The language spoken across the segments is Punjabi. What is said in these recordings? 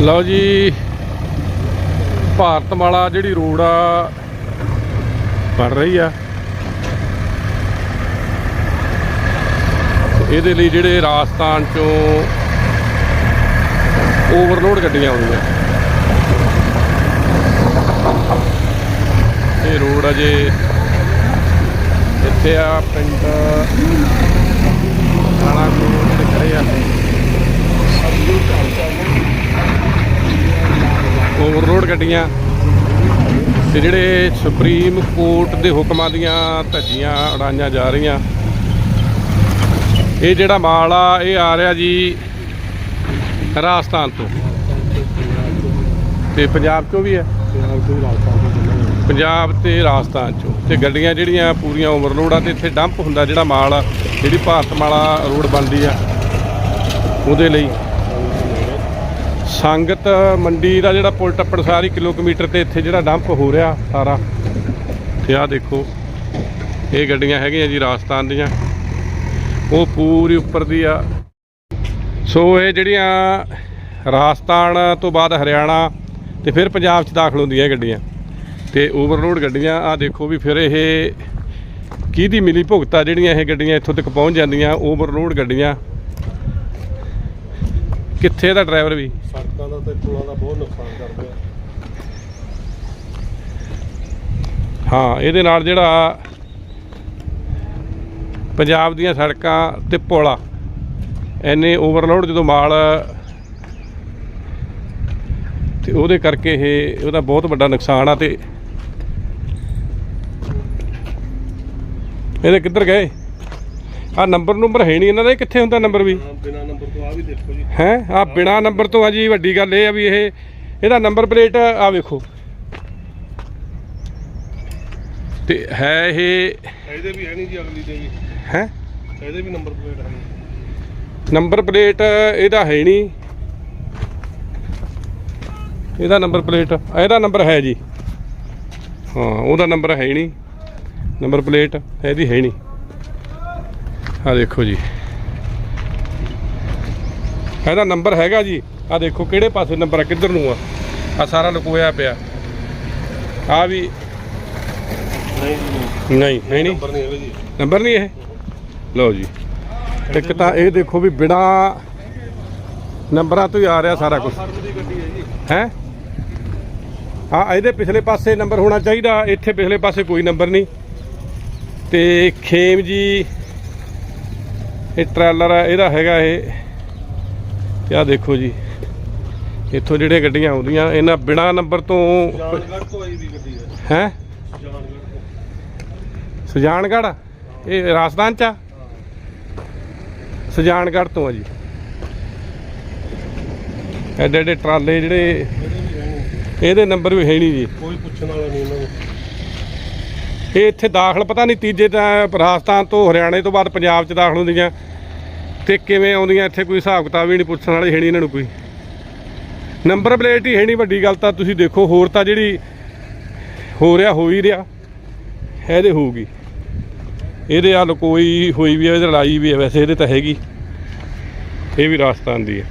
ਲਓ ਜੀ, ਭਾਰਤ ਭਾਰਤਮਾਲਾ ਜਿਹੜੀ ਰੋਡ ਆ ਬਣ ਰਹੀ ਆ। ਇਹਦੇ ਲਈ ਜਿਹੜੇ ਰਾਜਸਥਾਨ ਚੋਂ ਓਵਰਲੋਡ ਗੱਡੀਆਂ ਆਉਂਦੀਆਂ। ਇਹ ਰੋਡ ਅਜੇ ਇੱਥੇ ਆ, ਪਿੰਡ ਖਾਣਾ ਕੋਲ ਜਿਹੜੇ ਖੜੇ ਆ। ਗੱਡੀਆਂ ਤੇ ਜਿਹੜੇ ਸੁਪਰੀਮ ਕੋਰਟ ਦੇ ਹੁਕਮਾਂ ਦੀਆਂ ਧੱਜੀਆਂ ਉਡਾਈਆਂ ਜਾ ਰਹੀਆਂ। ਇਹ ਜਿਹੜਾ ਮਾਲ ਆ ਇਹ ਆ ਰਿਹਾ ਜੀ ਰਾਜਸਥਾਨ ਤੋਂ। ਤੇ ਪੰਜਾਬ ਚੋਂ ਵੀ ਹੈ? ਪੰਜਾਬ ਤੇ ਰਾਜਸਥਾਨ ਚੋਂ। ਤੇ ਗੱਡੀਆਂ ਜਿਹੜੀਆਂ ਪੂਰੀਆਂ ਓਵਰਲੋਡ ਆ ਤੇ ਇੱਥੇ ਡੰਪ ਹੁੰਦਾ ਜਿਹੜਾ ਮਾਲ ਆ ਜਿਹੜੀ ਭਾਰਤਮਾਲਾ ਰੋਡ ਬਣਦੀ ਆ ਉਹਦੇ ਲਈ। ਸੰਗਤ ਮੰਡੀ ਦਾ ਜਿਹੜਾ ਪੁਲ ਟੱਪਣ ਸਾਰੀ ਕਿਲੋਮੀਟਰ ਤੇ ਇੱਥੇ ਜਿਹੜਾ ਡੰਪ ਹੋ ਰਿਹਾ ਸਾਰਾ। ਤੇ ਆਹ ਦੇਖੋ, ਇਹ ਗੱਡੀਆਂ ਹੈਗੀਆਂ ਜੀ ਰਾਜਸਥਾਨ ਦੀਆਂ। ਉਹ ਪੂਰੀ ਉੱਪਰ ਦੀ ਆ। ਸੋ ਇਹ ਜਿਹੜੀਆਂ ਰਾਜਸਥਾਨ ਤੋਂ ਬਾਅਦ ਹਰਿਆਣਾ ਤੇ ਫਿਰ ਪੰਜਾਬ 'ਚ ਦਾਖਲ ਹੁੰਦੀਆਂ ਇਹ ਗੱਡੀਆਂ। ਤੇ ਓਵਰਲੋਡ ਗੱਡੀਆਂ ਆ ਦੇਖੋ ਵੀ ਫਿਰ ਇਹ ਕਿਹਦੀ ਮਿਲੀ ਭੁਗਤਾ ਜਿਹੜੀਆਂ ਇਹ ਗੱਡੀਆਂ ਇੱਥੋਂ ਤੱਕ ਪਹੁੰਚ ਜਾਂਦੀਆਂ ਓਵਰਲੋਡ ਗੱਡੀਆਂ। ਕਿੱਥੇ ਦਾ ਡਰਾਈਵਰ ਵੀ? ਸੜਕਾਂ ਦਾ ਤੇ ਪੁਲਾਂ ਦਾ ਬਹੁਤ ਨੁਕਸਾਨ ਕਰਦੇ ਆ। ਹਾਂ ਇਹਦੇ ਨਾਲ ਜਿਹੜਾ ਪੰਜਾਬ ਦੀਆਂ ਸੜਕਾਂ ਤੇ ਪੁਲ ਆ ਐਨੇ ਓਵਰਲੋਡ ਜਦੋਂ ਮਾਲ ਤੇ ਉਹਦੇ ਕਰਕੇ ਇਹ ਉਹਦਾ ਬਹੁਤ ਵੱਡਾ ਨੁਕਸਾਨ ਆ ਤੇ। ਇਹਦੇ ਕਿੱਧਰ ਗਏ? ਆ ਨੰਬਰ ਨੰਬਰ ਹੈ ਨਹੀਂ ਇਹਨਾਂ ਦਾ ਇਹ ਕਿੱਥੇ ਹੁੰਦਾ ਨੰਬਰ ਵੀ? ਹਾਂ, ਬਿਨਾਂ ਨੰਬਰ ਤੋਂ ਆ ਵੀ ਦੇਖੋ ਜੀ। ਹੈ? ਆ ਬਿਨਾ ਨੰਬਰ ਤੋਂ ਆ ਜੀ ਵੱਡੀ ਗੱਲ ਇਹ ਆ ਵੀ ਇਹ ਇਹਦਾ ਨੰਬਰ ਪਲੇਟ ਆ ਵੇਖੋ। ਤੇ ਹੈ ਇਹ ਇਹਦੇ ਵੀ ਹੈ ਨਹੀਂ ਜੀ ਅਗਲੀ ਦੇ ਵੀ। ਹੈ? ਇਹਦੇ ਵੀ ਨੰਬਰ ਪਲੇਟ ਹੈ ਨਹੀਂ। ਨੰਬਰ ਪਲੇਟ ਇਹਦਾ ਹੈ ਨਹੀਂ। ਇਹਦਾ ਨੰਬਰ ਪਲੇਟ ਇਹਦਾ ਨੰਬਰ ਹੈ ਜੀ। ਹਾਂ ਉਹਦਾ ਨੰਬਰ ਹੀ ਨਹੀਂ। ਨੰਬਰ ਪਲੇਟ ਇਹਦੀ ਹੈ ਨਹੀਂ। ਆ ਦੇਖੋ ਜੀ। ਇਹਦਾ ਨੰਬਰ ਹੈਗਾ ਜੀ। ਆ ਦੇਖੋ ਕਿਹੜੇ ਪਾਸੇ ਨੰਬਰ ਆ ਕਿੱਧਰ ਨੂੰ ਆ? ਆ ਸਾਰਾ ਲੁਕੋਇਆ ਪਿਆ। ਆ ਵੀ ਨਹੀਂ ਹੈ ਨਹੀਂ। ਨੰਬਰ ਨਹੀਂ ਹੈਗਾ ਜੀ। ਨੰਬਰ ਨਹੀਂ ਇਹ? ਲਓ ਜੀ। ਇੱਕ ਤਾਂ ਇਹ ਦੇਖੋ ਵੀ ਬਿਨਾ ਨੰਬਰਾਂ ਤੋਂ ਹੀ ਆ ਰਿਹਾ ਸਾਰਾ ਕੁਝ ਹੈ ਹਾਂ? ਇਹਦੇ ਪਿਛਲੇ ਪਾਸੇ ਨੰਬਰ ਹੋਣਾ ਚਾਹੀਦਾ। ਇੱਥੇ ਪਿਛਲੇ ਪਾਸੇ ਕੋਈ ਨੰਬਰ ਨਹੀਂ। ਤੇ ਖੇਮ ਜੀ ਇਹ ਟਰੈਲਰ ਆ ਇਹਦਾ ਹੈਗਾ ਇਹ। ਤੇ ਆ ਦੇਖੋ ਜੀ ਇੱਥੋਂ ਜਿਹੜੇ ਗੱਡੀਆਂ ਆਉਂਦੀਆਂ ਇਹਨਾਂ ਬਿਨਾ ਨੰਬਰ ਤੋਂ ਜਾਨਗੜ੍ਹ ਤੋਂ ਆਈ ਵੀ ਗੱਡੀ ਹੈ। ਹੈ? ਸੁਜਾਨਗੜ੍ਹ? ਇਹ ਰਾਜਸਥਾਨ ਚ ਆ? ਸੁਜਾਨਗੜ੍ਹ ਤੋਂ ਆ ਜੀ। ਐਡੇ ਐਡੇ ਟਰਾਲੇ ਜਿਹੜੇ ਇਹਦੇ ਨੰਬਰ ਵੀ ਹੈ ਨਹੀਂ ਜੀ। ਕੋਈ ਪੁੱਛਣ ਵਾਲਾ ਨਹੀਂ ਇਹਨਾਂ ਨੂੰ। ਇਹ ਇੱਥੇ ਦਾਖਲ ਪਤਾ ਨਹੀਂ ਤੀਜੇ ਤਾਂ ਰਾਜਸਥਾਨ ਤੋਂ ਹਰਿਆਣੇ ਤੋਂ ਬਾਅਦ ਪੰਜਾਬ 'ਚ ਦਾਖਲ ਹੁੰਦੀਆਂ। ਤੇ ਕਿਵੇਂ ਆਉਂਦੀਆਂ ਇੱਥੇ ਕੋਈ ਹਿਸਾਬ ਕਿਤਾਬ ਹੀ ਨਹੀਂ ਪੁੱਛਣ ਵਾਲੀ ਹੈ ਨਹੀਂ ਇਹਨਾਂ ਨੂੰ ਕੋਈ। ਨੰਬਰ ਪਲੇਟ ਹੀ ਹੈ ਨਹੀਂ ਵੱਡੀ ਗੱਲ ਤਾਂ ਤੁਸੀਂ ਦੇਖੋ ਹੋਰ ਤਾਂ ਜਿਹੜੀ ਹੋ ਰਿਹਾ ਹੋ ਹੀ ਰਿਹਾ। ਇਹਦੇ ਹੋਊਗੀ। ਇਹਦੇ ਆ ਕੋਈ ਹੋਈ ਵੀ ਹੈ ਇਹਦੇ ਲੜਾਈ ਵੀ ਹੈ ਵੈਸੇ ਇਹਦੇ ਤਾਂ ਹੈਗੀ। ਇਹ ਵੀ ਰਾਜਸਥਾਨ ਦੀ ਹੈ।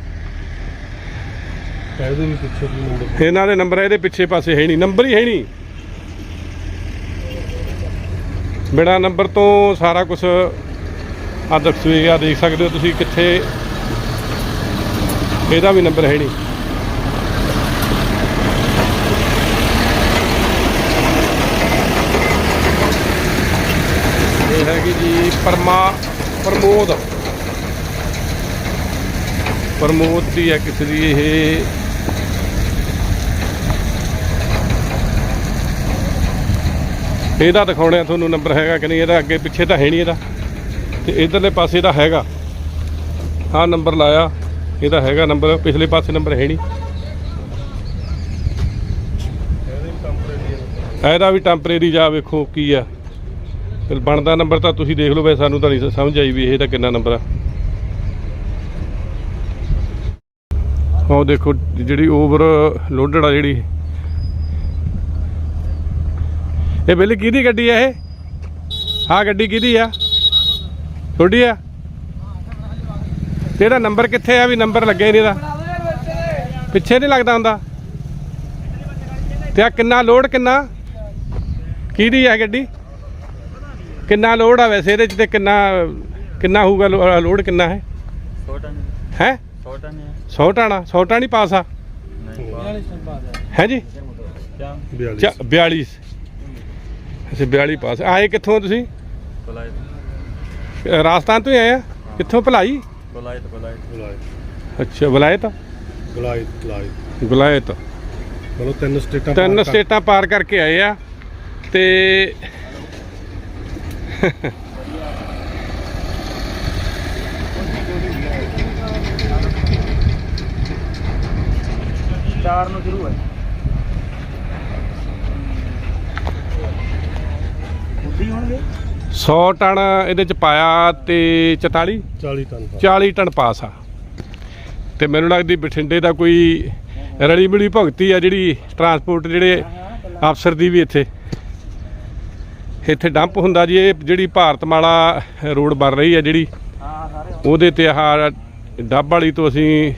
ਇਹਦੇ ਵੀ ਪਿੱਛੇ ਵੀ ਨੰਬਰ? ਇਹਨਾਂ ਦੇ ਨੰਬਰ ਇਹਦੇ ਪਿੱਛੇ ਪਾਸੇ ਹੈ ਨਹੀਂ। ਨੰਬਰ ਹੀ ਹੈ ਨਹੀਂ। ਬਿਨਾ ਨੰਬਰ ਤੋਂ ਸਾਰਾ ਕੁਝ ਆ ਦਰਸੂਏ ਦੇਖ ਸਕਦੇ ਹੋ ਤੁਸੀਂ ਕਿੱਥੇ। ਇਹਦਾ ਵੀ ਨੰਬਰ ਹੈ ਨਹੀਂ। ਇਹ ਹੈਗੀ ਜੀ ਪਰਮਾ, ਪ੍ਰਮੋਦ। ਪ੍ਰਮੋਦ ਦੀ ਹੈ ਕਿਸੇ ਦੀ ਇਹ ਇਹਦਾ ਦਿਖਾਉਣਾ ਤੁਹਾਨੂੰ ਨੰਬਰ ਹੈਗਾ ਕਿ ਨਹੀਂ, ਇਹਦਾ ਅੱਗੇ ਪਿੱਛੇ ਤਾਂ ਹੈ ਨਹੀਂ ਇਹਦਾ। ਤੇ ਇਧਰਲੇ ਪਾਸੇ ਦਾ ਹੈਗਾ। ਆਹ ਨੰਬਰ ਲਾਇਆ, ਇਹਦਾ ਹੈਗਾ ਨੰਬਰ ਪਿਛਲੇ ਪਾਸੇ ਨੰਬਰ ਹੈ ਨਹੀਂ। ਇਹਦਾ ਵੀ ਟੈਂਪਰੇਰੀ ਜਾ ਵੇਖੋ ਕੀ ਆ। ਬਣਦਾ ਨੰਬਰ ਤਾਂ ਤੁਸੀਂ ਦੇਖ ਲਓ, ਵੈਸੇ ਸਾਨੂੰ ਤਾਂ ਨਹੀਂ ਸਮਝ ਆਈ ਵੀ ਇਹ ਤਾਂ ਕਿੰਨਾ ਨੰਬਰ ਆ। ਉਹ ਦੇਖੋ, ਜਿਹੜੀ ਓਵਰ ਲੋਡਡ ਆ ਜਿਹੜੀ। ਇਹ ਬਿੱਲ ਕਿਹਦੀ ਗੱਡੀ ਹੈ ਇਹ? ਹਾਂ ਗੱਡੀ ਕਿਹਦੀ ਆ? ਤੁਹਾਡੀ ਆ? ਤੇਰਾ ਨੰਬਰ ਕਿੱਥੇ ਆ? ਵੀ ਨੰਬਰ ਲੱਗੇ ਨਹੀਂ ਇਹਦਾ। ਪਿੱਛੇ ਨਹੀਂ ਲੱਗਦਾ ਹੁੰਦਾ। ਤੇ ਆ ਕਿੰਨਾ ਲੋਡ ਕਿੰਨਾ? ਕਿਹਦੀ ਆ ਗੱਡੀ? ਕਿੰਨਾ ਲੋਡ ਆ ਵੈਸੇ ਇਹਦੇ ਚ ਤੇ ਕਿੰਨਾ ਕਿੰਨਾ ਹੋਊਗਾ ਲੋਡ ਕਿੰਨਾ ਹੈ? 100 ਟਨ ਹੈ। 100 ਟਨ 100 ਟਾਣਾ 100 ਟਾਣੀ ਪਾਸ ਆ। ਨਹੀਂ ਹੈ ਜੀ? 42 42 ਅੱਛਾ 42 ਪਾਸ। ਆਏ ਕਿੱਥੋਂ ਤੁਸੀਂ? ਕੋਲਾਇਤ ਰਾਜਸਥਾਨ ਤੋਂ ਆਏ ਆ? ਕਿੱਥੋਂ? ਭਲਾਈ? ਕੋਲਾਇਤ ਕੋਲਾਇਤ ਗੁਲਾਇਤ ਅੱਛਾ ਵਲਾਇਤ ਗੁਲਾਇਤ ਪਾਰ ਕਰਕੇ ਆਏ ਆ। ਤੇ ਚਾਰ ਨੂੰ ਸ਼ੁਰੂ ਹੈ ਵੀ ਹੋਣਗੇ? 100 ਟਨ ਇਹਦੇ ਚ ਪਾਇਆ ਤੇ 44 40 ਟਨ 40 ਟਨ ਪਾਸ ਆ। ਤੇ ਮੈਨੂੰ ਲੱਗਦੀ ਬਠਿੰਡੇ ਦਾ ਕੋਈ ਰਲੀ ਮਿਲੀ ਭਗਤੀ ਆ ਜਿਹੜੀ ਟਰਾਂਸਪੋਰਟ ਜਿਹੜੇ ਅਫਸਰ ਦੀ ਵੀ ਇੱਥੇ। ਇੱਥੇ ਡੰਪ ਹੁੰਦਾ ਜੀ ਇਹ ਜਿਹੜੀ ਭਾਰਤ ਮਾਲਾ ਰੋਡ ਬਣ ਰਹੀ ਆ ਜਿਹੜੀ ਉਹਦੇ ਤੇ ਆਹ ਡੱਬ ਵਾਲੀ ਤੋਂ ਅਸੀਂ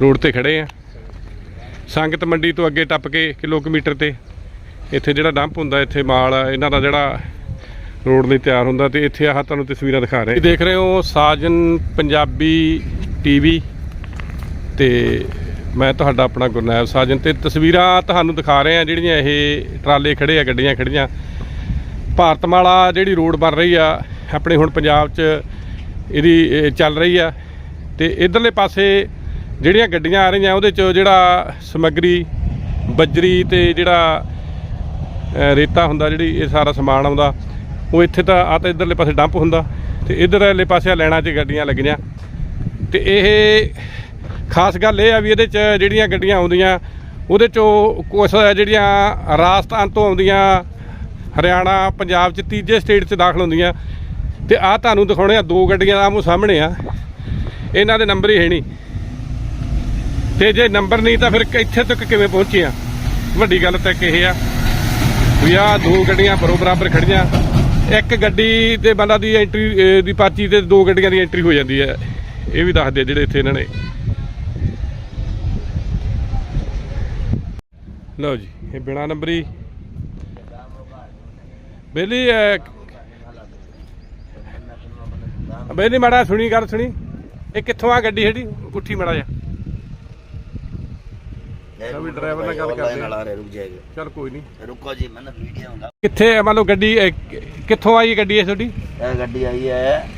ਰੋਡ ਤੇ ਖੜੇ ਆ। ਸੰਗਤ ਮੰਡੀ ਤੋਂ ਅੱਗੇ ਟੱਪ ਕੇ ਕਿਲੋਮੀਟਰ ਤੇ ਇੱਥੇ ਜਿਹੜਾ ਡੰਪ ਹੁੰਦਾ, ਇੱਥੇ ਮਾਲ ਇਹਨਾਂ ਦਾ ਜਿਹੜਾ ਰੋਡ ਲਈ ਤਿਆਰ ਹੁੰਦਾ ਤੇ ਇੱਥੇ ਆਹ ਤੁਹਾਨੂੰ ਤਸਵੀਰਾਂ ਦਿਖਾ ਰਹੇ ਦੇਖ ਰਹੇ ਹੋ ਸਾਜਨ ਪੰਜਾਬੀ ਟੀਵੀ ਤੇ ਮੈਂ ਤੁਹਾਡਾ ਆਪਣਾ ਗੁਰਨੈਬ ਸਾਜਨ ਤੇ ਤਸਵੀਰਾਂ ਤੁਹਾਨੂੰ ਦਿਖਾ ਰਹੇ ਆ ਜਿਹੜੀਆਂ ਇਹ ਟਰਾਲੇ ਖੜੇ ਆ, ਗੱਡੀਆਂ ਖੜੀਆਂ। ਭਾਰਤਮਾਲਾ ਜਿਹੜੀ ਰੋਡ ਬਣ ਰਹੀ ਆ, ਆਪਣੇ ਹੁਣ ਪੰਜਾਬ 'ਚ ਇਹਦੀ ਚੱਲ ਰਹੀ ਆ ਤੇ ਇਧਰਲੇ ਪਾਸੇ ਜਿਹੜੀਆਂ ਗੱਡੀਆਂ ਆ ਰਹੀਆਂ, ਉਹਦੇ 'ਚ ਜਿਹੜਾ ਸਮੱਗਰੀ, ਬੱਜਰੀ ਤੇ ਜਿਹੜਾ ਰੇਤਾ ਹੁੰਦਾ ਜਿਹੜੀ ਇਹ ਸਾਰਾ ਸਮਾਨ ਆਉਂਦਾ, ਉਹ ਇੱਥੇ ਤਾਂ ਆ ਤਾਂ ਇਧਰਲੇ ਪਾਸੇ ਡੰਪ ਹੁੰਦਾ ਤੇ ਇਧਰਲੇ ਪਾਸੇ ਲੈਣਾ 'ਚ ਗੱਡੀਆਂ ਲੱਗੀਆਂ। ਤੇ ਇਹ ਖਾਸ ਗੱਲ ਇਹ ਆ ਵੀ ਇਹਦੇ 'ਚ ਜਿਹੜੀਆਂ ਗੱਡੀਆਂ ਆਉਂਦੀਆਂ, ਉਹਦੇ 'ਚੋਂ ਕੁਛ ਜਿਹੜੀਆਂ ਰਾਜਸਥਾਨ ਤੋਂ ਆਉਂਦੀਆਂ, ਹਰਿਆਣਾ, ਪੰਜਾਬ 'ਚ ਤੀਜੇ ਸਟੇਟ 'ਚ ਦਾਖਲ ਹੁੰਦੀਆਂ। ਤੇ ਆ ਤੁਹਾਨੂੰ ਦਿਖਾਉਣੇ ਆ, ਦੋ ਗੱਡੀਆਂ ਆਮੋ ਸਾਹਮਣੇ ਆ। ਇਹਨਾਂ ਦੇ ਨੰਬਰ ਹੀ ਹੈ ਨਹੀਂ। ਤੇ ਜੇ ਨੰਬਰ ਨਹੀਂ ਤਾਂ ਫਿਰ ਇੱਥੇ ਤੱਕ ਕਿਵੇਂ ਪਹੁੰਚੀਆਂ ਵੱਡੀ ਗੱਲ ਤਾਂ ਇਹ ਆ ਵੀ ਆ ਦੋ ਗੱਡੀਆਂ ਬਰੋ ਬਰਾਬਰ ਖੜੀਆਂ। ਇੱਕ ਗੱਡੀ ਤੇ ਬੰਦਾ ਦੀ ਐਂਟਰੀ ਦੀ ਪਾਚੀ ਤੇ ਦੋ ਗੱਡੀਆਂ ਦੀ ਐਂਟਰੀ ਹੋ ਜਾਂਦੀ ਹੈ। ਇਹ ਵੀ ਦੱਸਦੇ ਜਿਹੜੇ ਇੱਥੇ ਇਹਨਾਂ ਨੇ। ਲਓ ਜੀ, ਇਹ ਬਿਨਾ ਨੰਬਰੀ ਬੇਲੀ ਬੇਲੀ, ਮਾੜਾ ਸੁਣੀ, ਗੱਲ ਸੁਣੀ। ਇਹ ਕਿੱਥੋਂ ਆ ਗੱਡੀ ਜਿਹੜੀ ਪੁੱਠੀ ਮਾੜਾ ਜਾ ਅਭੀ ਡਰਾਈਵਰ ਨਾਲ ਗੱਲ ਕਰਦੇ ਆ। ਨਾਲ ਆ ਰਿਹਾ ਰੁਕ ਜਾਏਗਾ ਚਲ ਕੋਈ ਨਹੀਂ ਰੁਕੋ ਜੀ ਮੈਂ ਨਾ ਵੀਡੀਓ ਹੁੰਦਾ। ਕਿੱਥੇ ਹੈ? ਮੰਨ ਲਓ ਗੱਡੀ ਇਹ ਕਿ- ਕਿੱਥੋਂ ਆਈ ਇਹ ਗੱਡੀ ਇਹ ਤੁਹਾਡੀ? ਇਹ ਗੱਡੀ ਆਈ ਹੈ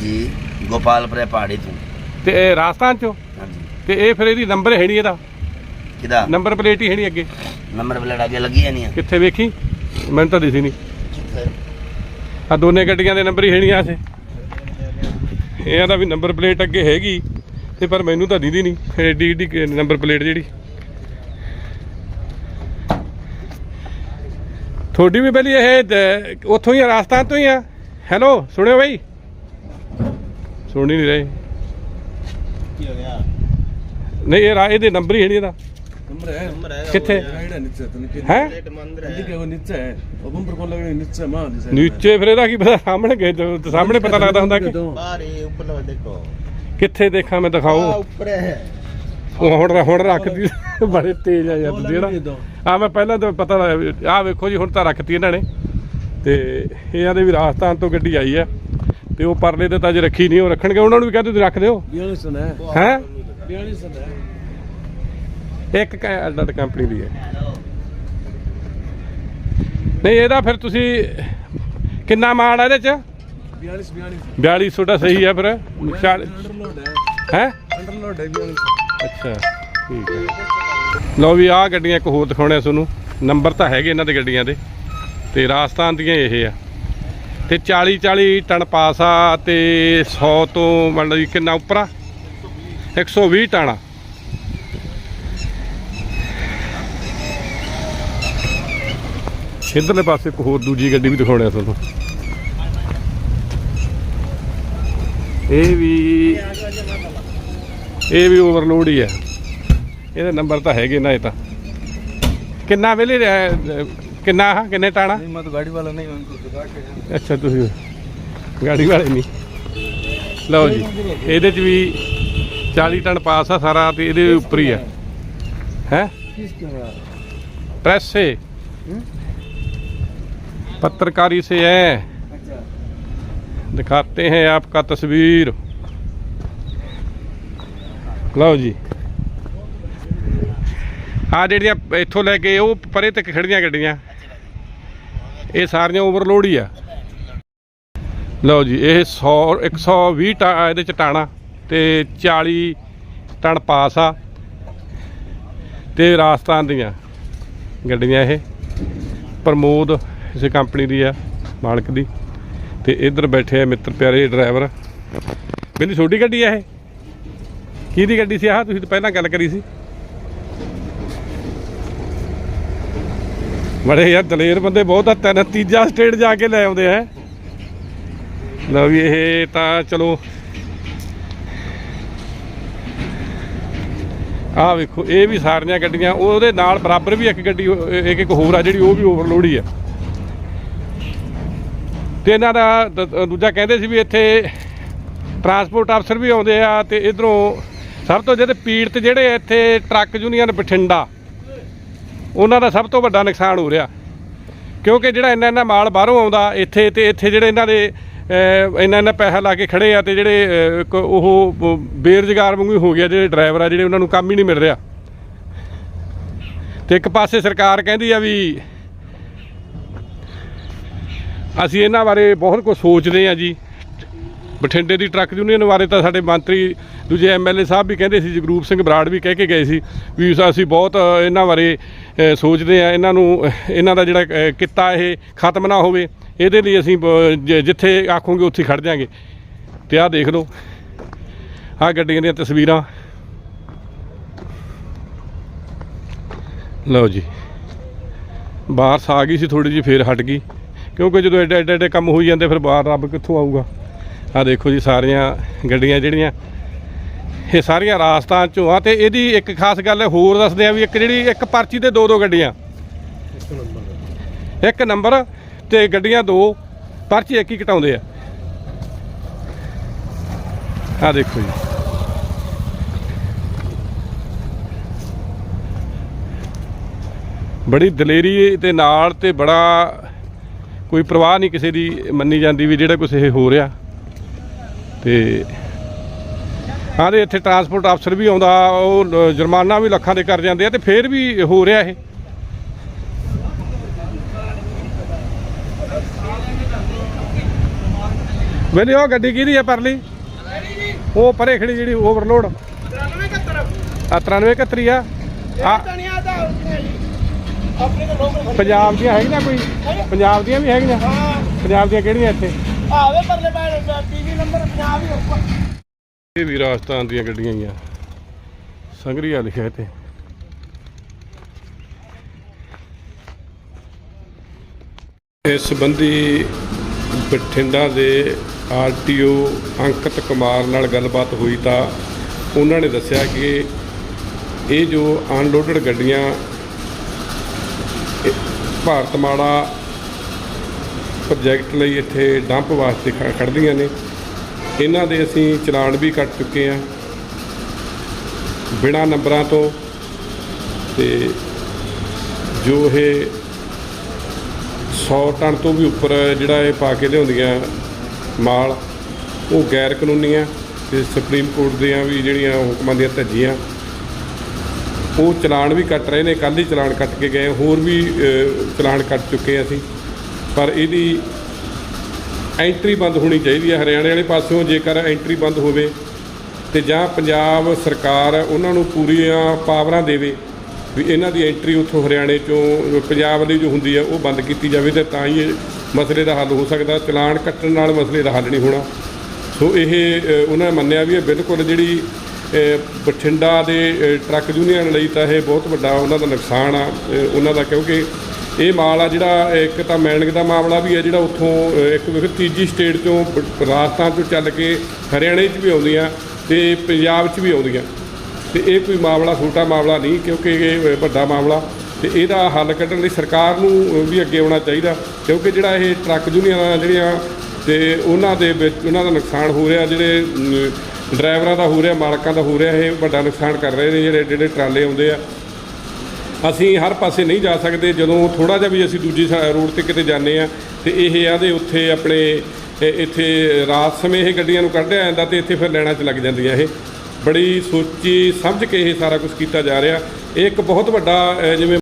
ਜੀ ਗੋਪਾਲਪੁਰੇ ਪਹਾੜੀ ਤੋਂ। ਤੇ ਇਹ ਰਾਜਸਥਾਨ ਚੋਂ? ਹਾਂਜੀ। ਤੇ ਇਹ ਫਿਰ ਇਹਦੀ ਨੰਬਰ ਹੈ ਨਹੀਂ ਇਹਦਾ? ਕਿਦਾ ਨੰਬਰ ਪਲੇਟ ਹੀ ਹੈ ਨਹੀਂ ਅੱਗੇ। ਨੰਬਰ ਪਲੇਟ ਅੱਗੇ ਲੱਗੀ ਹੈ ਨਹੀਂ ਹੈ? ਕਿੱਥੇ ਵੇਖੀ? ਮੈਨੂੰ ਤਾਂ ਦਿਸੀ ਨਹੀਂ ਕਿੱਥੇ? ਆ ਦੋਨੇ ਗੱਡੀਆਂ ਦੇ ਨੰਬਰ ਹੀ ਹੈ ਨਹੀਂ ਆਸੇ ਇਹਨਾਂ ਦਾ ਵੀ ਨੰਬਰ ਪਲੇਟ ਅੱਗੇ ਹੈਗੀ। ਤੇ ਪਰ ਮੈਨੂੰ ਤਾਂ ਦੀਦੀ ਨਹੀਂ। ਐਡੀ ਐਡੀ ਨੰਬਰ ਪਲੇਟ ਜਿਹੜੀ। ਤੁਹਾਡੀ ਵੀ ਪਹਿਲੀ ਇਹ ਉੱਥੋਂ ਹੀ ਆ ਰਾਜਸਥਾਨ ਤੋਂ ਹੀ ਆ। ਹੈਲੋ ਸੁਣਿਓ ਬਾਈ। ਸੁਣ ਹੀ ਨਹੀਂ ਰਹੇ। ਨਹੀਂ ਇਹ ਰਾ- ਇਹਦੇ ਨੰਬਰ ਹੀ ਹੈ ਨਹੀਂ ਇਹਦਾ। ਨੰਬਰ ਹੈ ਨੰਬਰ ਹੈ। ਕਿੱਥੇ? ਹੈ ਹੈ? ਨੀਚੇ ਹੈ? ਉਧਮਪੁਰ ਕੋਲ ਲੱਗੇ ਨੀਚੇ ਮਾਂ ਦੀ ਨੀਚੇ ਫਿਰ ਇਹਦਾ ਕੀ ਪਤਾ ਸਾਹਮਣੇ ਗਏ ਸਾਹਮਣੇ ਪਤਾ ਲੱਗਦਾ ਹੁੰਦਾ ਕਿ ਬਾਹਰ ਇਹ ਉੱਪਰ ਦੇਖੋ। ਕਿੱਥੇ ਦੇਖਾਂ ਮੈਂ ਦਿਖਾਓ। ਉੱਪਰ ਹੈ। ਉਹ ਹੁਣ ਹੁਣ ਰੱਖਦੀ ਬੜੇ ਤੇਜ਼ ਆ ਯਾਰ ਤੁਸੀਂ ਜਿਹੜਾ। ਆ ਮੈਂ ਪਹਿਲਾਂ ਤਾਂ ਪਤਾ ਆ ਵੇਖੋ ਜੀ ਹੁਣ ਤਾਂ ਰੱਖਤੀ ਇਹਨਾਂ ਨੇ। ਤੇ ਇਹਨਾਂ ਦੇ ਵੀ ਰਾਜਸਥਾਨ ਤੋਂ ਗੱਡੀ ਆਈ ਆ। ਤੇ ਉਹ ਪਰਲੇ ਤੇ ਤਾਂ ਜੇ ਰੱਖੀ ਨਹੀਂ ਉਹ ਰੱਖਣਗੇ। ਉਹਨਾਂ ਨੂੰ ਵੀ ਕਹਿੰਦੇ ਤੁਸੀਂ ਰੱਖ ਦਿਓ। 42 ਸਨ ਹੈ। ਹੈ? 42 ਸਨ ਹੈ। ਇੱਕ ਅੱਡ ਕੰਪਨੀ ਦੀ ਹੈ। ਨਹੀਂ ਇਹਦਾ ਫਿਰ ਤੁਸੀਂ ਕਿੰਨਾ ਮਾਲ ਆ ਇਹਦੇ ਚ? 42 42 42 ਤੁਹਾਡਾ ਸਹੀ ਫਿਰ। ਅੰਡਰਲੋਡ ਹੈ। ਹੈ? ਅੰਡਰਲੋਡ ਹੈ 42 ਅੱਛਾ ਠੀਕ ਹੈ। ਲਓ ਵੀ ਆਹ ਗੱਡੀਆਂ ਇੱਕ ਹੋਰ ਦਿਖਾਉਣੇ ਤੁਹਾਨੂੰ। ਨੰਬਰ ਤਾਂ ਹੈਗੇ ਇਹਨਾਂ ਦੇ ਗੱਡੀਆਂ ਦੇ। ਤੇ ਰਾਜਸਥਾਨ ਦੀਆਂ ਇਹ ਆ। ਤੇ 40 40 ਟਨ ਪਾਸ ਆ ਤੇ 100 ਤੋਂ ਜੀ ਕਿੰਨਾ ਉੱਪਰ ਆ? 120 ਟਨ ਇਧਰਲੇ ਪਾਸੇ ਇੱਕ ਹੋਰ ਦੂਜੀ ਗੱਡੀ ਵੀ ਦਿਖਾਉਣੇ ਆ ਤੁਹਾਨੂੰ। ਇਹ ਵੀ ਇਹ ਵੀ ਓਵਰਲੋਡ ਹੀ ਹੈ ਇਹਦੇ ਨੰਬਰ ਤਾਂ ਹੈਗੇ ਨਾ ਇਹ ਤਾਂ। ਕਿੰਨਾ ਵੇਲੇ ਕਿੰਨਾ ਹਾਂ ਕਿੰਨੇ ਟਾਣਾ? ਮੈਂ ਤਾਂ ਗਾੜੀ ਵਾਲਾ ਨਹੀਂ ਮੈਂ ਅੱਛਾ ਤੁਸੀਂ ਗਾੜੀ ਵਾਲੇ ਨਹੀਂ। ਲਓ ਜੀ ਇਹਦੇ ਚ ਵੀ 40 ਟਨ ਪਾਸ ਆ ਸਾਰਾ ਤੇ ਇਹਦੇ ਉੱਪਰ ਹੀ ਆ। ਹੈ? ਪ੍ਰੈਸ ਸੇ ਪੱਤਰਕਾਰੀ ਸੇ ਹੈ दिखाते हैं आपका तस्वीर ਲਓ ਜੀ ਆ ਜਿਹੜੀਆਂ ਇੱਥੋਂ ਲੈ ਕੇ ਉਹ ਪਰੇ ਤੱਕ ਖੜੀਆਂ ਗੱਡੀਆਂ ਇਹ ਸਾਰੀਆਂ ਓਵਰਲੋਡ ਹੀ ਆ ਲਓ ਜੀ ਇਹ 100 120 ਟਾ ਇਹਦੇ ਚ ਟਾਣਾ ਤੇ 40 ਟਨ ਪਾਸ ਆ ਤੇ ਰਾਜਸਥਾਨ ਦੀਆਂ ਗੱਡੀਆਂ ਇਹ ਪ੍ਰਮੋਦ ਇਸੇ ਕੰਪਨੀ ਦੀ ਆ ਮਾਲਕ ਦੀ ਤੇ ਇੱਧਰ ਬੈਠੇ ਆ ਮਿੱਤਰ ਪਿਆਰੇ ਡਰਾਈਵਰ। ਬਿੰਦੀ ਛੋਟੀ ਗੱਡੀ ਆ ਇਹ? ਕਿਹਦੀ ਗੱਡੀ ਸੀ ਆਹ? ਤੁਸੀਂ ਤਾਂ ਪਹਿਲਾਂ ਗੱਲ ਕਰੀ ਸੀ। ਬੜੇ ਯਾਰ ਦਲੇਰ ਬੰਦੇ ਬਹੁਤ ਆ, ਤਿੰਨ ਤੀਜਾ ਸਟੇਟ ਜਾ ਕੇ ਲੈ ਆਉਂਦੇ ਆ। ਲਓ ਵੀ ਇਹ ਤਾਂ ਚਲੋ। ਆਹ ਵੇਖੋ, ਇਹ ਵੀ ਸਾਰੀਆਂ ਗੱਡੀਆਂ, ਉਹਦੇ ਨਾਲ ਬਰਾਬਰ ਵੀ ਇੱਕ ਗੱਡੀ, ਇੱਕ ਇੱਕ ਹੋਰ ਆ ਜਿਹੜੀ ਉਹ ਵੀ ਓਵਰਲੋਡ ਹੀ ਆ। ਤੇ ਇਹਨਾਂ ਦਾ ਦ- ਦੂਜਾ ਕਹਿੰਦੇ ਸੀ ਵੀ ਇੱਥੇ ਟਰਾਂਸਪੋਰਟ ਅਫਸਰ ਵੀ ਆਉਂਦੇ ਆ ਤੇ ਇਧਰੋਂ ਸਭ ਤੋਂ ਜਿਹੜੇ ਪੀੜਤ ਜਿਹੜੇ ਇੱਥੇ ਟਰੱਕ ਯੂਨੀਅਨ ਬਠਿੰਡਾ ਉਹਨਾਂ ਦਾ ਸਭ ਤੋਂ ਵੱਡਾ ਨੁਕਸਾਨ ਹੋ ਰਿਹਾ। ਕਿਉਂਕਿ ਜਿਹੜਾ ਇੰਨਾ ਇੰਨਾ ਮਾਲ ਬਾਹਰੋਂ ਆਉਂਦਾ ਇੱਥੇ ਤੇ ਇੱਥੇ ਜਿਹੜੇ ਇਹਨਾਂ ਦੇ ਅਹ, ਇੰਨਾ ਇੰਨਾ ਪੈਸਾ ਲਾ ਕੇ ਖੜੇ ਆ ਤੇ ਜਿਹੜੇ ਅਹ, ਇੱਕ ਉਹ ਬ- ਬੇਰੁਜ਼ਗਾਰ ਵਾਂਗੂ ਹੀ ਹੋ ਗਿਆ ਜਿਹੜੇ ਡਰਾਈਵਰ ਆ ਜਿਹੜੇ ਉਹਨਾਂ ਨੂੰ ਕੰਮ ਹੀ ਨਹੀਂ ਮਿਲ ਰਿਹਾ। ਤੇ ਇੱਕ ਪਾਸੇ ਸਰਕਾਰ ਕਹਿੰਦੀ ਆ ਵੀ ਅਸੀਂ ਇਹਨਾਂ ਬਾਰੇ ਬਹੁਤ ਕੁਝ ਸੋਚਦੇ ਹਾਂ ਜੀ। ਬਠਿੰਡੇ ਦੀ ਟਰੱਕ ਯੂਨੀਅਨ ਬਾਰੇ ਤਾਂ ਸਾਡੇ ਮੰਤਰੀ, ਦੂਜੇ ਐਮਐਲਏ ਸਾਹਿਬ ਵੀ ਕਹਿੰਦੇ ਸੀ, ਜਗਰੂਪ ਸਿੰਘ ਬਰਾੜ ਵੀ ਕਹਿ ਕੇ ਗਏ ਸੀ ਵੀ ਅਸੀਂ ਬਹੁਤ ਇਹਨਾਂ ਬਾਰੇ ਸੋਚਦੇ ਆ ਇਹਨਾਂ ਨੂੰ, ਇਹਨਾਂ ਦਾ ਜਿਹੜਾ ਕਿੱਤਾ ਇਹ ਖਤਮ ਨਾ ਹੋਵੇ, ਇਹਦੇ ਲਈ ਅਸੀਂ ਬ- ਜਿੱਥੇ ਆਖੋਗੇ ਉੱਥੇ ਹੀ ਖੜ ਜਾਾਂਗੇ। ਤੇ ਆਹ ਦੇਖ ਲਓ, ਆਹ ਗੱਡੀਆਂ ਦੀਆਂ ਤਸਵੀਰਾਂ। ਲਓ ਜੀ। ਬਾਰਿਸ਼ ਆ ਗਈ ਸੀ ਥੋੜੀ ਜਿਹੀ, ਫੇਰ ਹਟ ਗਈ। ਕਿਉਂਕਿ ਜਦੋਂ ਐਡੇ ਐਡੇ ਐਡੇ ਕੰਮ ਹੋਈ ਜਾਂਦੇ, ਫਿਰ ਬਾਹਰ ਰੱਬ ਕਿੱਥੋਂ ਆਊਗਾ? ਆ ਦੇਖੋ ਜੀ, ਸਾਰੀਆਂ ਗੱਡੀਆਂ ਜਿਹੜੀਆਂ, ਇਹ ਸਾਰੀਆਂ ਰਾਜਸਥਾਨ ਚੋਂ ਆ, ਤੇ ਇਹਦੀ ਇੱਕ ਖਾਸ ਗੱਲ ਹੋਰ ਦੱਸਦੇ ਆ ਵੀ ਇੱਕ ਜਿਹੜੀ, ਇੱਕ ਪਰਚੀ ਤੇ ਦੋ ਦੋ ਗੱਡੀਆਂ। ਇੱਕ ਨੰਬਰ ਤੇ ਗੱਡੀਆਂ ਦੋ, ਪਰਚੀ ਇੱਕ ਹੀ ਘਟਾਉਂਦੇ ਆ। ਆ ਦੇਖੋ ਜੀ। ਬੜੀ ਦਲੇਰੀ ਦੇ ਨਾਲ ਤੇ ਬੜਾ ਕੋਈ ਪ੍ਰਵਾਹ ਨਹੀਂ ਕਿਸੇ ਦੀ ਮੰਨੀ ਜਾਂਦੀ ਵੀ ਜਿਹੜਾ ਕੁਝ ਇਹ ਹੋ ਰਿਹਾ। ਤੇ ਹਾਂ ਦੇ ਇੱਥੇ ਟਰਾਂਸਪੋਰਟ ਅਫਸਰ ਵੀ ਆਉਂਦਾ ਉਹ ਜੁਰਮਾਨਾ ਵੀ ਲੱਖਾਂ ਦੇ ਕਰ ਜਾਂਦੇ ਆ ਤੇ ਫੇਰ ਵੀ ਹੋ ਰਿਹਾ ਇਹ। ਵੇਲੇ ਉਹ ਗੱਡੀ ਕਿਹਦੀ ਹੈ ਪਰਲੀ? ਉਹ ਪਰੇ ਖੜੀ ਜਿਹੜੀ ਓਵਰਲੋਡ 93 71 ਆ। ਪੰਜਾਬ ਦੀਆਂ ਹੈਗੀਆਂ ਕੋਈ? ਪੰਜਾਬ ਦੀਆਂ ਵੀ ਹੈਗੀਆਂ? ਪੰਜਾਬ ਦੀਆਂ ਕਿਹੜੀਆਂ ਇੱਥੇ? ਆਵੇ ਪਰਲੇ ਪਾਸੇ ਪੀਵੀ ਨੰਬਰ 50 ਹੀ ਉੱਪਰ ਇਹ ਵੀ ਰਾਜਸਥਾਨ ਦੀਆਂ ਗੱਡੀਆਂ ਹੀ ਆ। ਸੰਗਰੀਆ ਲਿਖਿਆ ਤੇ ਇਸ ਸੰਬੰਧੀ ਬਠਿੰਡਾ ਦੇ ਆਰਟੀਓ ਅੰਕਿਤ ਕੁਮਾਰ ਨਾਲ ਗੱਲਬਾਤ ਹੋਈ ਤਾਂ ਉਹਨਾਂ ਨੇ ਦੱਸਿਆ ਕਿ ਇਹ ਜੋ ਅਨਲੋਡਡ ਗੱਡੀਆਂ ਭਾਰਤ ਭਾਰਤਮਾਲਾ ਪ੍ਰੋਜੈਕਟ ਲਈ ਇੱਥੇ ਡੰਪ ਵਾਸਤੇ ਖ- ਖੜ੍ਹਦੀਆਂ ਨੇ। ਇਹਨਾਂ ਦੇ ਅਸੀਂ ਚਲਾਨ ਵੀ ਕੱਟ ਚੁੱਕੇ ਆ ਬਿਨਾ ਨੰਬਰਾਂ ਤੋਂ ਤੇ ਜੋ ਇਹ 100 ਟਨ ਤੋਂ ਵੀ ਉੱਪਰ ਜਿਹੜਾ ਇਹ ਪਾ ਕੇ ਲਿਆਉਂਦੀਆਂ ਮਾਲ, ਉਹ ਗੈਰ ਕਾਨੂੰਨੀ ਆ ਤੇ ਸੁਪਰੀਮ ਕੋਰਟ ਦੀਆਂ ਵੀ ਜਿਹੜੀਆਂ ਹੁਕਮਾਂ ਦੀਆਂ ਧੱਜੀਆਂ ਉਹ ਚਲਾਨ ਵੀ ਕੱਟ ਰਹੇ ਨੇ, ਕੱਲ੍ਹ ਹੀ ਚਲਾਨ ਕੱਟ ਕੇ ਗਏ, ਹੋਰ ਵੀ ਚਲਾਨ ਕੱਟ ਚੁੱਕੇ ਆ ਅਸੀਂ। ਪਰ ਇਹਦੀ ਐਂਟਰੀ ਬੰਦ ਹੋਣੀ ਚਾਹੀਦੀ ਹੈ ਹਰਿਆਣੇ ਵਾਲੇ ਪਾਸਿਓਂ ਜੇਕਰ ਐਂਟਰੀ ਬੰਦ ਹੋਵੇ ਤੇ ਜਾਂ ਪੰਜਾਬ ਸਰਕਾਰ ਉਹਨਾਂ ਨੂੰ ਪੂਰੀਆਂ ਪਾਵਰਾਂ ਦੇਵੇ ਵੀ ਇਹਨਾਂ ਦੀ ਐਂਟਰੀ ਉੱਥੋਂ ਹਰਿਆਣੇ ਚੋਂ, ਪੰਜਾਬ ਦੀ ਜੋ ਹੁੰਦੀ ਹੈ ਉਹ ਬੰਦ ਕੀਤੀ ਜਾਵੇ ਤੇ ਤਾਂ ਹੀ ਇਹ ਮਸਲੇ ਦਾ ਹੱਲ ਹੋ ਸਕਦਾ। ਚਲਾਨ ਕੱਟਣ ਨਾਲ ਮਸਲੇ ਦਾ ਹੱਲ ਨਹੀਂ ਹੋਣਾ। ਸੋ ਇਹ ਉਹਨਾਂ ਨੇ ਮੰਨਿਆ ਵੀ ਇਹ ਬਿਲਕੁਲ ਜਿਹੜੀ ਬਠਿੰਡਾ ਦੇ ਟਰੱਕ ਯੂਨੀਅਨ ਲਈ ਤਾਂ ਇਹ ਬਹੁਤ ਵੱਡਾ ਉਹਨਾਂ ਦਾ ਨੁਕਸਾਨ ਆ ਉਹਨਾਂ ਦਾ ਕਿਉਂਕਿ ਇਹ ਮਾਲ ਆ ਜਿਹੜਾ ਇੱਕ ਤਾਂ ਮੈਨਿੰਗ ਦਾ ਮਾਮਲਾ ਵੀ ਹੈ ਜਿਹੜਾ ਉੱਥੋਂ ਇੱਕ ਵੇਖ ਤੀਜੀ ਸਟੇਟ ਚੋਂ ਬ- ਰਾਜਸਥਾਨ ਚੋਂ ਚੱਲ ਕੇ ਹਰਿਆਣੇ 'ਚ ਵੀ ਆਉਂਦੀਆਂ ਤੇ ਪੰਜਾਬ 'ਚ ਵੀ ਆਉਂਦੀਆਂ। ਤੇ ਇਹ ਕੋਈ ਮਾਮਲਾ, ਛੋਟਾ ਮਾਮਲਾ ਨਹੀਂ ਕਿਉਂਕਿ ਇਹ ਵੱਡਾ ਮਾਮਲਾ। ਤੇ ਇਹਦਾ ਹੱਲ ਕੱਢਣ ਲਈ ਸਰਕਾਰ ਨੂੰ ਵੀ ਅੱਗੇ ਆਉਣਾ ਚਾਹੀਦਾ ਕਿਉਂਕਿ ਜਿਹੜਾ ਇਹ ਟਰੱਕ ਯੂਨੀਅਨਾਂ ਜਿਹੜੀਆਂ ਤੇ ਉਹਨਾਂ ਦੇ ਵਿੱਚ, ਉਹਨਾਂ ਦਾ ਨੁਕਸਾਨ ਹੋ ਰਿਹਾ ਜਿਹੜੇ ਡਰਾਈਵਰਾਂ ਦਾ ਹੋ ਰਿਹਾ, ਮਾਲਕਾਂ ਦਾ ਹੋ ਰਿਹਾ, ਇਹ ਵੱਡਾ ਨੁਕਸਾਨ ਕਰ ਰਹੇ ਨੇ ਜਿਹੜੇ ਜਿਹੜੇ ਟਰਾਲੇ ਆਉਂਦੇ ਆ। ਅਸੀਂ ਹਰ ਪਾਸੇ ਨਹੀਂ ਜਾ ਸਕਦੇ, ਜਦੋਂ ਥੋੜਾ ਜਿਹਾ ਵੀ ਅਸੀਂ ਦੂਜੀ ਸਾ- ਰੋਡ ਤੇ ਕਿਤੇ ਜਾਂਦੇ ਆ, ਤੇ ਇਹ ਆਦੇ ਉੱਥੇ ਆਪਣੇ ਇੱਥੇ ਰਾਤ ਸਮੇਂ ਇਹ ਗੱਡੀਆਂ ਨੂੰ ਕੱਢਿਆ ਜਾਂਦਾ ਤੇ ਇੱਥੇ ਫਿਰ ਲੈਣਾ ਚ ਲੱਗ ਜਾਂਦੀਆਂ ਇਹ। ਬੜੀ ਸੋਚੀ ਸਮਝ ਕੇ ਇਹ ਸਾਰਾ ਕੁਝ ਕੀਤਾ ਜਾ ਰਿਹਾ। ਇਹ ਇੱਕ ਬਹੁਤ ਵੱਡਾ ਜਿਵੇਂ